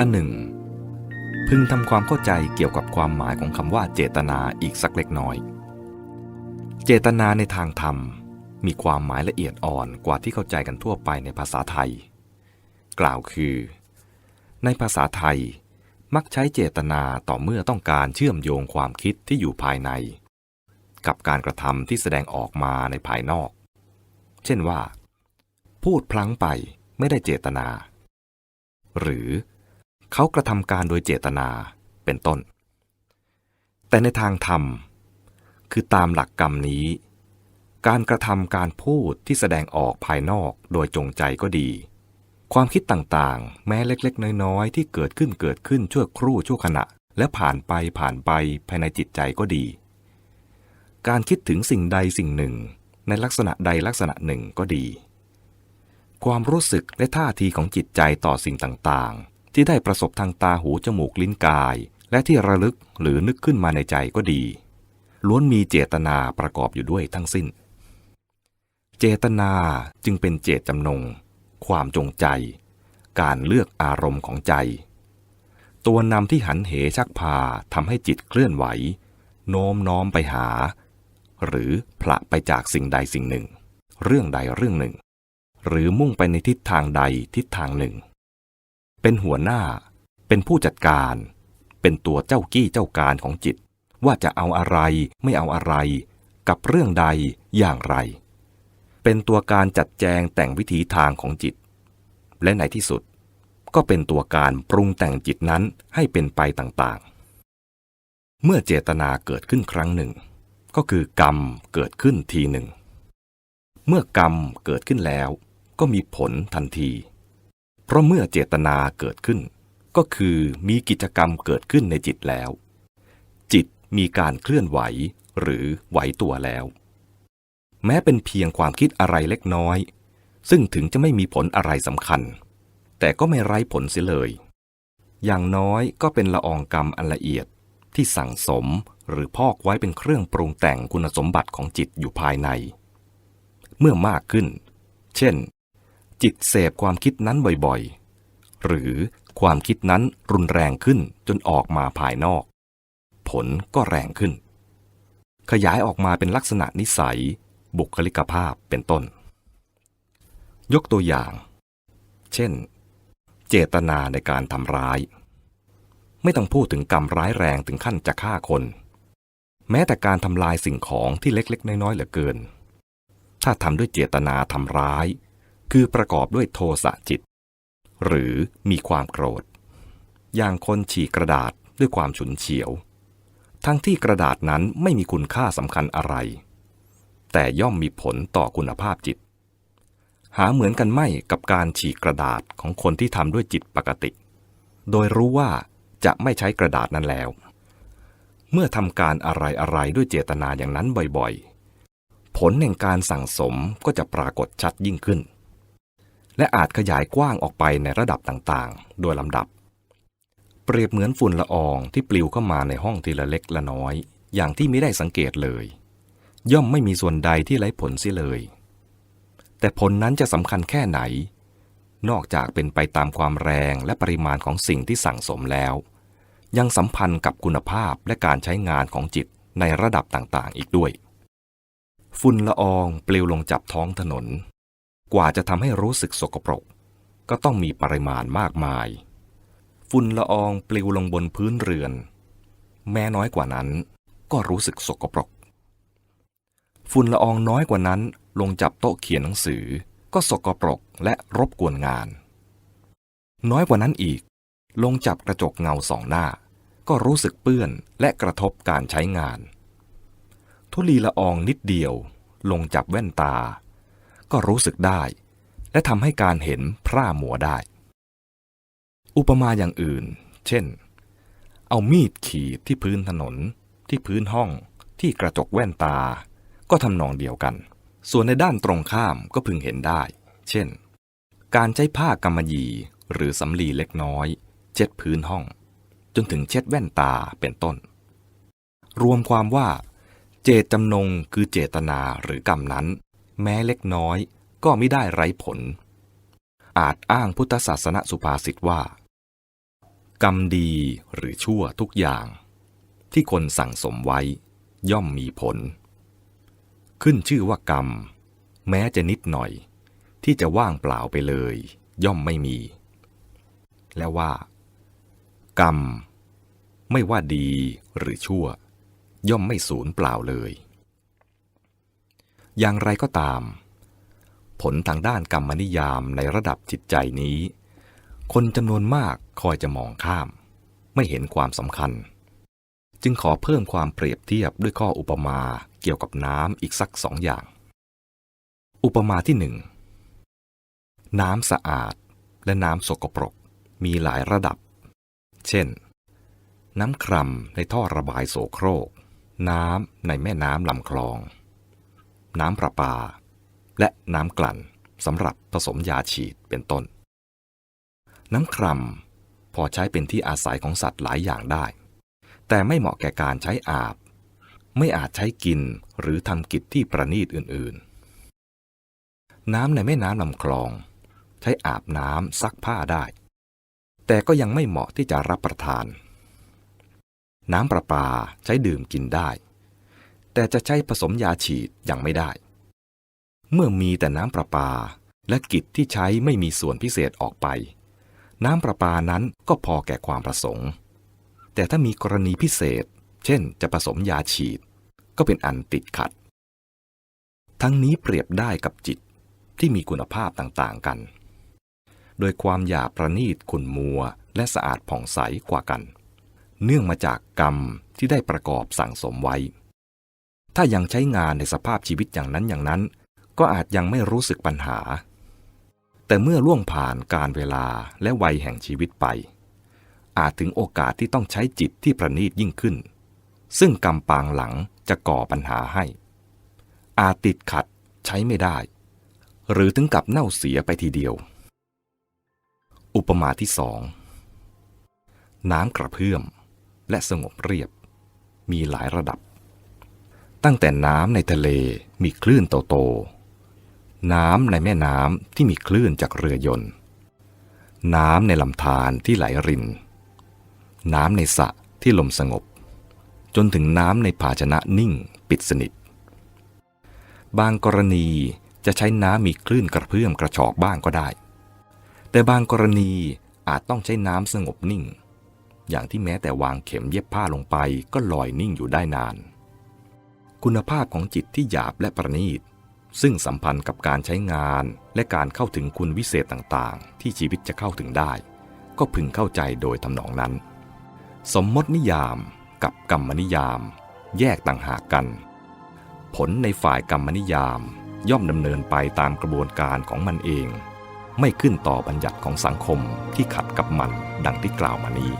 อันหนึ่ง พึงทำความเข้าใจเกี่ยวกับความหมายของคำว่าเจตนาอีกสักเล็กน้อย เจตนาในทางธรรมมีความหมายละเอียดอ่อนกว่าที่เข้าใจกันทั่วไปในภาษาไทย กล่าวคือ ในภาษาไทยมักใช้เจตนาต่อเมื่อต้องการเชื่อมโยงความคิดที่อยู่ภายใน กับการกระทำที่แสดงออกมาในภายนอก เช่นว่า พูดพลั้งไปไม่ได้เจตนา หรือ เขากระทำการโดยเจตนาเป็นต้น แต่ในทางธรรม คือตามหลักกรรมนี้ การกระทำการพูดที่แสดงออกภายนอกโดยจงใจก็ดี ความคิดต่างๆ แม้เล็กๆ น้อยๆ ที่เกิดขึ้นเกิดขึ้นชั่วครู่ชั่วขณะ และผ่านไปผ่านไปภายในจิตใจก็ดี การคิดถึงสิ่งใดสิ่งหนึ่ง ในลักษณะใดลักษณะหนึ่งก็ดี ความรู้สึกและท่าทีของจิตใจต่อสิ่งต่างๆ ที่ได้ประสบทางตาหูจมูกลิ้นกาย และที่ระลึกหรือนึกขึ้นมาในใจก็ดี ล้วนมีเจตนาประกอบอยู่ด้วยทั้งสิ้น เจตนาจึงเป็นเจตจำนง ความจงใจ การเลือกอารมณ์ของใจ ตัวนำที่หันเหชักพาทำให้จิตเคลื่อนไหว โน้มน้อมไปหา หรือผละไปจากสิ่งใดสิ่งหนึ่ง เรื่องใดเรื่องหนึ่ง หรือมุ่งไปในทิศทางใดทิศทางหนึ่ง เป็นหัวหน้า เป็นผู้จัดการ เป็นตัวเจ้ากี้เจ้าการของจิต ว่าจะเอาอะไรไม่เอาอะไร กับเรื่องใดอย่างไร เป็นตัวการจัดแจงแต่งวิถีทางของจิต และในที่สุด ก็เป็นตัวการปรุงแต่งจิตนั้นให้เป็นไปต่างๆ เมื่อเจตนาเกิดขึ้นครั้งหนึ่ง ก็คือกรรมเกิดขึ้นทีหนึ่ง เมื่อกรรมเกิดขึ้นแล้ว ก็มีผลทันที เพราะเมื่อเจตนาเกิดขึ้น ก็คือมีกิจกรรมเกิดขึ้นในจิตแล้ว จิตมีการเคลื่อนไหวหรือไหวตัวแล้ว แม้เป็นเพียงความคิดอะไรเล็กน้อย ซึ่งถึงจะไม่มีผลอะไรสำคัญ แต่ก็ไม่ไร้ผลเสียเลย อย่างน้อยก็เป็นละอองกรรมอันละเอียดที่สั่งสมหรือพอกไว้เป็นเครื่องปรุงแต่งคุณสมบัติของจิตอยู่ภายใน เมื่อมากขึ้น เช่น จิตเสพความคิดนั้นบ่อยๆ หรือความคิดนั้นรุนแรงขึ้นจนออกมาภายนอก ผลก็แรงขึ้น ขยายออกมาเป็นลักษณะนิสัย บุคลิกภาพเป็นต้น ยกตัวอย่าง เช่น เจตนาในการทำร้าย ไม่ต้องพูดถึงกรรมร้ายแรงถึงขั้นจะฆ่าคน แม้แต่การทำลายสิ่งของที่เล็กๆ น้อยๆเหลือเกิน ถ้าทำด้วยเจตนาทำร้าย คือประกอบด้วยโทสะจิต หรือมีความโกรธ อย่างคนฉีกกระดาษด้วยความฉุนเฉียว ทั้งที่กระดาษนั้นไม่มีคุณค่าสำคัญอะไร แต่ย่อมมีผลต่อคุณภาพจิต หาเหมือนกันไม่กับการฉีกกระดาษของคนที่ทำด้วยจิตปกติ โดยรู้ว่าจะไม่ใช้กระดาษนั้นแล้ว เมื่อทำการอะไรอะไรด้วยเจตนาอย่างนั้นบ่อยๆ ผลแห่งการสั่งสมก็จะปรากฏชัดยิ่งขึ้น และอาจขยายกว้างออกไปในระดับต่างๆ โดยลำดับ เปรียบเหมือนฝุ่นละอองที่ปลิวเข้ามาในห้องทีละเล็กละน้อย อย่างที่ไม่ได้สังเกตเลย ย่อมไม่มีส่วนใดที่ไร้ผลเสียเลย แต่ผลนั้นจะสำคัญแค่ไหน นอกจากเป็นไปตามความแรงและปริมาณของสิ่งที่สั่งสมแล้ว ยังสัมพันธ์กับคุณภาพและการใช้งานของจิตในระดับต่างๆ อีกด้วยฝุ่นละอองปลิวลงจับท้องถนน กว่าจะทำให้รู้สึกสกปรก ก็ต้องมีปริมาณมากมาย ฝุ่นละอองปลิวลงบนพื้นเรือน แม้น้อยกว่านั้นก็รู้สึกสกปรก ฝุ่นละอองน้อยกว่านั้นลงจับโต๊ะเขียนหนังสือ ก็สกปรกและรบกวนงาน น้อยกว่านั้นอีก ลงจับกระจกเงาสองหน้า ก็รู้สึกเปื้อนและกระทบการใช้งาน ทุลีละอองนิดเดียว ลงจับแว่นตา ก็รู้สึกได้ และทำให้การเห็นพร่ามัวได้ อุปมาอย่างอื่น เช่น เอามีดขีดที่พื้นถนน ที่พื้นห้อง ที่กระจกแว่นตา ก็ทำนองเดียวกัน ส่วนในด้านตรงข้ามก็พึงเห็นได้ เช่น การใช้ผ้ากำมะหยี่หรือสำลีเล็กน้อย เช็ดพื้นห้อง จนถึงเช็ดแว่นตาเป็นต้น รวมความว่า เจตจำนงคือเจตนาหรือกรรมนั้น แม้เล็กน้อยก็ไม่ได้ไร้ผล อาจอ้างพุทธศาสนสุภาษิตว่า กรรมดีหรือชั่วทุกอย่าง ที่คนสั่งสมไว้ย่อมมีผล ขึ้นชื่อว่ากรรม แม้จะนิดหน่อย ที่จะว่างเปล่าไปเลย ย่อมไม่มี และว่า กรรม ไม่ว่าดีหรือชั่ว ย่อมไม่สูญเปล่าเลย อย่างไรก็ตาม ผลทางด้านกรรมนิยามในระดับจิตใจนี้ คนจำนวนมากคอยจะมองข้าม ไม่เห็นความสำคัญ จึงขอเพิ่มความเปรียบเทียบด้วยข้ออุปมาเกี่ยวกับน้ำอีกสักสองอย่าง อุปมาที่หนึ่งน้ำสะอาดและน้ำสกปรกมีหลายระดับ เช่น น้ำคร่ำในท่อระบายโสโครก น้ำในแม่น้ำลำคลอง น้ำประปา และน้ำกลั่นสำหรับผสมยาฉีดเป็นต้น น้ำคร่ำพอใช้เป็นที่อาศัยของสัตว์หลายอย่างได้ แต่ไม่เหมาะแก่การใช้อาบ ไม่อาจใช้กินหรือทำกิจที่ประณีตอื่นๆ น้ำในแม่น้ำลำคลอง ใช้อาบน้ำซักผ้าได้ แต่ก็ยังไม่เหมาะที่จะรับประทาน น้ำประปาใช้ดื่มกินได้ แต่จะใช้ผสมยาฉีดยังไม่ได้ เมื่อมีแต่น้ำประปา และกิจที่ใช้ไม่มีส่วนพิเศษออกไป น้ำประปานั้นก็พอแก่ความประสงค์ แต่ถ้ามีกรณีพิเศษ เช่น จะผสมยาฉีด ก็เป็นอันติดขัด ทั้งนี้เปรียบได้กับจิตที่มีคุณภาพต่างๆกัน โดยความหยาประณีตขุ่นมัวและสะอาดผ่องใสกว่ากัน เนื่องมาจากกรรมที่ได้ประกอบสั่งสมไว้ ถ้ายังใช้งานในสภาพชีวิตอย่างนั้นอย่างนั้น ก็อาจยังไม่รู้สึกปัญหา แต่เมื่อล่วงผ่านการเวลาและวัยแห่งชีวิตไป อาจถึงโอกาสที่ต้องใช้จิตที่ประณีตยิ่งขึ้น ซึ่งกรรมปางหลังจะก่อปัญหาให้ อาจติดขัดใช้ไม่ได้ หรือถึงกับเน่าเสียไปทีเดียว อุปมาที่สองน้ำกระเพื่อมและสงบเรียบ มีหลายระดับ ตั้งแต่น้ำในทะเลมีคลื่นโตๆ น้ำในแม่น้ำที่มีคลื่นจากเรือยนต์ น้ำในลำธารที่ไหลริน น้ำในสระที่ลมสงบ จนถึงน้ำในภาชนะนิ่งปิดสนิท บางกรณีจะใช้น้ำมีคลื่นกระเพื่อมกระชอกบ้างก็ได้ แต่บางกรณีอาจต้องใช้น้ำสงบนิ่ง อย่างที่แม้แต่วางเข็มเย็บผ้าลงไปก็ลอยนิ่งอยู่ได้นาน คุณภาพของจิตที่หยาบและประณีต ซึ่งสัมพันธ์กับการใช้งานและการเข้าถึงคุณวิเศษต่างๆ ที่ชีวิตจะเข้าถึงได้ ก็พึงเข้าใจโดยทำนองนั้น สมมตินิยามกับกรรมนิยาม แยกต่างหากกัน ผลในฝ่ายกรรมนิยามย่อมดำเนินไปตามกระบวนการของมันเอง ไม่ขึ้นต่อบัญญัติของสังคมที่ขัดกับมันดังที่กล่าวมานี้